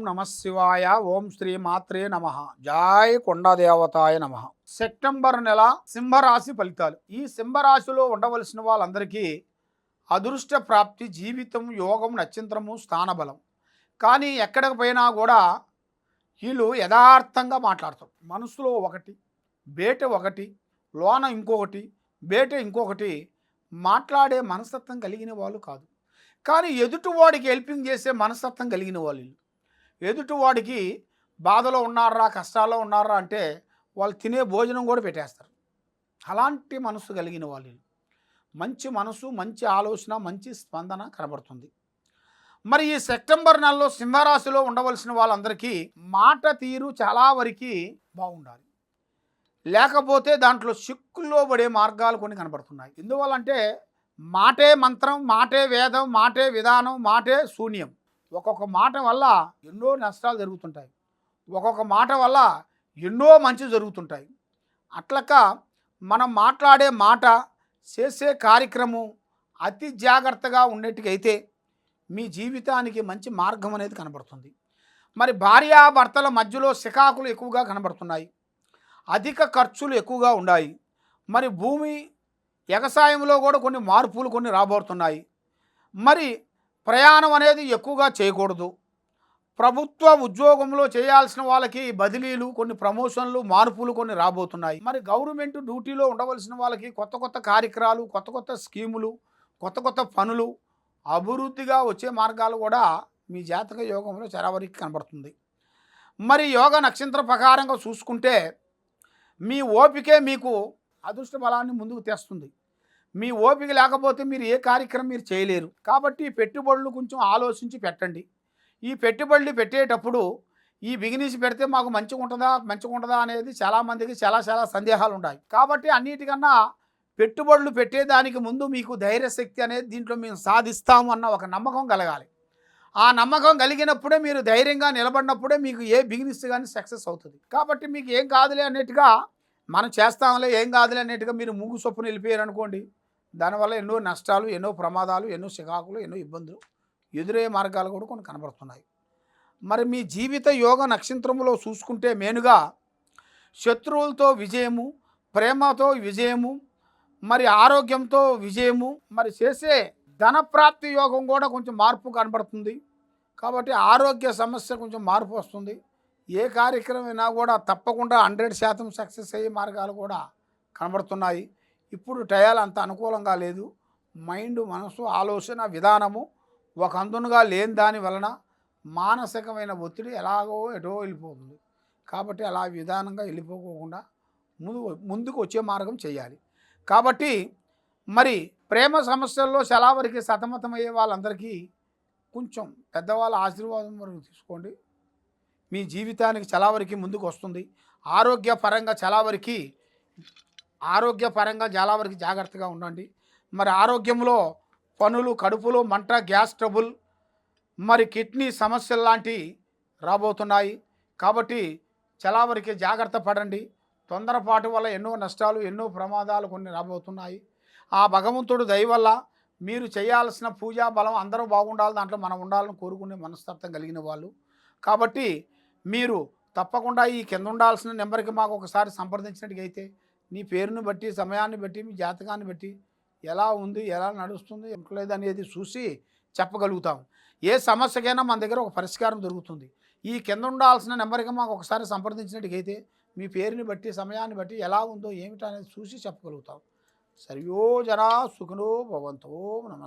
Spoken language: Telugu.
ఓం నమ శివాయ ఓం శ్రీ మాత్రే నమ. జాయ్ కొండదేవతాయ నమ. సెప్టెంబర్ నెల సింహరాశి ఫలితాలు. ఈ సింహరాశిలో ఉండవలసిన వాళ్ళందరికీ అదృష్ట ప్రాప్తి జీవితం యోగం నక్షత్రము స్థానబలం. కానీ ఎక్కడికి పోయినా కూడా వీళ్ళు యథార్థంగా మాట్లాడతారు. మనసులో ఒకటి బేట ఒకటి లోన ఇంకొకటి బేట ఇంకొకటి మాట్లాడే మనస్తత్వం కలిగిన వాళ్ళు కాదు. కానీ ఎదుటివాడికి హెల్పింగ్ చేసే మనస్తత్వం కలిగిన వాళ్ళు వీళ్ళు. ఎదుటివాడికి బాధలో ఉన్నారా కష్టాల్లో ఉన్నారా అంటే వాళ్ళు తినే భోజనం కూడా పెట్టేస్తారు. అలాంటి మనసు కలిగిన వాళ్ళు. మంచి మనసు మంచి ఆలోచన మంచి స్పందన కనబడుతుంది. మరి ఈ సెప్టెంబర్ నెలలో సింహరాశిలో ఉండవలసిన వాళ్ళందరికీ మాట తీరు చాలా వరకు బాగుండాలి. లేకపోతే దాంట్లో చిక్కుల్లో పడే మార్గాలు కొన్ని కనబడుతున్నాయి. ఎందువల్లంటే మాటే మంత్రం మాటే వేదం మాటే విధానం మాటే శూన్యం. ఒక్కొక్క మాట వల్ల ఎన్నో నష్టాలు జరుగుతుంటాయి. ఒక్కొక్క మాట వల్ల ఎన్నో మంచి జరుగుతుంటాయి. అట్లక మనం మాట్లాడే మాట చేసే కార్యక్రమం అతి జాగ్రత్తగా ఉండేట్టుకైతే మీ జీవితానికి మంచి మార్గం అనేది కనబడుతుంది. మరి భార్యాభర్తల మధ్యలో శికాకులు ఎక్కువగా కనబడుతున్నాయి. అధిక ఖర్చులు ఎక్కువగా ఉన్నాయి. మరి భూమి వ్యవసాయంలో కూడా కొన్ని మార్పులు కొన్ని రాబోతున్నాయి. మరి ప్రయాణం అనేది ఎక్కువగా చేయకూడదు. ప్రభుత్వ ఉద్యోగంలో చేయాల్సిన వాళ్ళకి బదిలీలు కొన్ని ప్రమోషన్లు మార్పులు కొన్ని రాబోతున్నాయి. మరి గవర్నమెంట్ డ్యూటీలో ఉండవలసిన వాళ్ళకి కొత్త కొత్త కార్యక్రమాలు కొత్త కొత్త స్కీములు కొత్త కొత్త పనులు అభివృద్ధిగా వచ్చే మార్గాలు కూడా మీ జాతక యోగంలో చరవరికి కనబడుతుంది. మరి యోగ నక్షత్ర ప్రకారంగా చూసుకుంటే మీ ఓపికే మీకు అదృష్ట బలాన్ని ముందుకు తెస్తుంది. మీ ఓపిక లేకపోతే మీరు ఏ కార్యక్రమం మీరు చేయలేరు. కాబట్టి పెట్టుబడులు కొంచెం ఆలోచించి పెట్టండి. ఈ పెట్టుబడులు పెట్టేటప్పుడు ఈ బిగినీస్ పెడితే మాకు మంచిగా ఉంటుందా మంచిగా ఉంటుందా అనేది చాలామందికి చాలా చాలా సందేహాలు ఉన్నాయి కాబట్టి అన్నిటికన్నా పెట్టుబడులు పెట్టేదానికి ముందు మీకు ధైర్యశక్తి అనేది దీంట్లో మేము సాధిస్తాము అన్న ఒక నమ్మకం కలగాలి. ఆ నమ్మకం కలిగినప్పుడే మీరు ధైర్యంగా నిలబడినప్పుడే మీకు ఏ బిగినెస్ కానీ సక్సెస్ అవుతుంది. కాబట్టి మీకు ఏం కాదులే అన్నట్టుగా మనం చేస్తాంలే ఏం కాదులే అన్నట్టుగా మీరు ముగ్గు చొప్పున వెళ్ళిపోయారు అనుకోండి. దానివల్ల ఎన్నో నష్టాలు ఎన్నో ప్రమాదాలు ఎన్నో సికాకులు ఎన్నో ఇబ్బందులు ఎదురయ్యే మార్గాలు కూడా కొన్ని కనబడుతున్నాయి. మరి మీ జీవిత యోగ నక్షత్రములో చూసుకుంటే మేనుగా శత్రువులతో విజయము ప్రేమతో విజయము మరి ఆరోగ్యంతో విజయము మరి చేసే ధనప్రాప్తి యోగం కూడా కొంచెం మార్పు కనబడుతుంది. కాబట్టి ఆరోగ్య సమస్య కొంచెం మార్పు వస్తుంది. ఏ కార్యక్రమం అయినా కూడా తప్పకుండా హండ్రెడ్ శాతం సక్సెస్ అయ్యే మార్గాలు కూడా కనబడుతున్నాయి. ఇప్పుడు టయాలు అంత అనుకూలంగా లేదు. మైండ్ మనసు ఆలోచన విధానము ఒక అందునుగా లేని దాని వలన మానసికమైన ఒత్తిడి ఎలాగో ఎటో వెళ్ళిపోతుంది. కాబట్టి అలా విధానంగా వెళ్ళిపోకుండా ముందు ముందుకు వచ్చే మార్గం చేయాలి. కాబట్టి మరి ప్రేమ సమస్యల్లో చాలా వరకు సతమతమయ్యే వాళ్ళందరికీ కొంచెం పెద్దవాళ్ళ ఆశీర్వాదం వరకు తీసుకోండి. మీ జీవితానికి చలావరికి ముందుకు వస్తుంది. ఆరోగ్యపరంగా చాలా ఆరోగ్యపరంగా చాలా వరకు జాగ్రత్తగా ఉండండి. మరి ఆరోగ్యంలో పనులు కడుపులో మంట గ్యాస్ ట్రబుల్ మరి కిడ్నీ సమస్యలు లాంటివి రాబోతున్నాయి. కాబట్టి చలావరికి జాగ్రత్త పడండి. తొందరపాటు వల్ల ఎన్నో నష్టాలు ఎన్నో ప్రమాదాలు కొన్ని రాబోతున్నాయి. ఆ భగవంతుడు దయవల్ల మీరు చేయాల్సిన పూజా బలం అందరూ బాగుండాలి దాంట్లో మనం ఉండాలని కోరుకునే మనస్తత్వం కలిగిన వాళ్ళు. కాబట్టి మీరు తప్పకుండా ఈ కింద ఉండాల్సిన నెంబర్కి మాకు ఒకసారి సంప్రదించినట్టుగైతే నీ పేరుని బట్టి సమయాన్ని బట్టి మీ జాతకాన్ని బట్టి ఎలా ఉంది ఎలా నడుస్తుంది ఎంట్లేదు అనేది చూసి చెప్పగలుగుతాం. ఏ సమస్యకైనా మన దగ్గర ఒక పరిష్కారం దొరుకుతుంది. ఈ కింద ఉండాల్సిన నెంబర్కి మాకు ఒకసారి సంప్రదించినట్టుగైతే మీ పేరుని బట్టి సమయాన్ని బట్టి ఎలా ఉందో ఏమిటనేది చూసి చెప్పగలుగుతాం. సర్వో జనా సుఖనో భవంతో నమ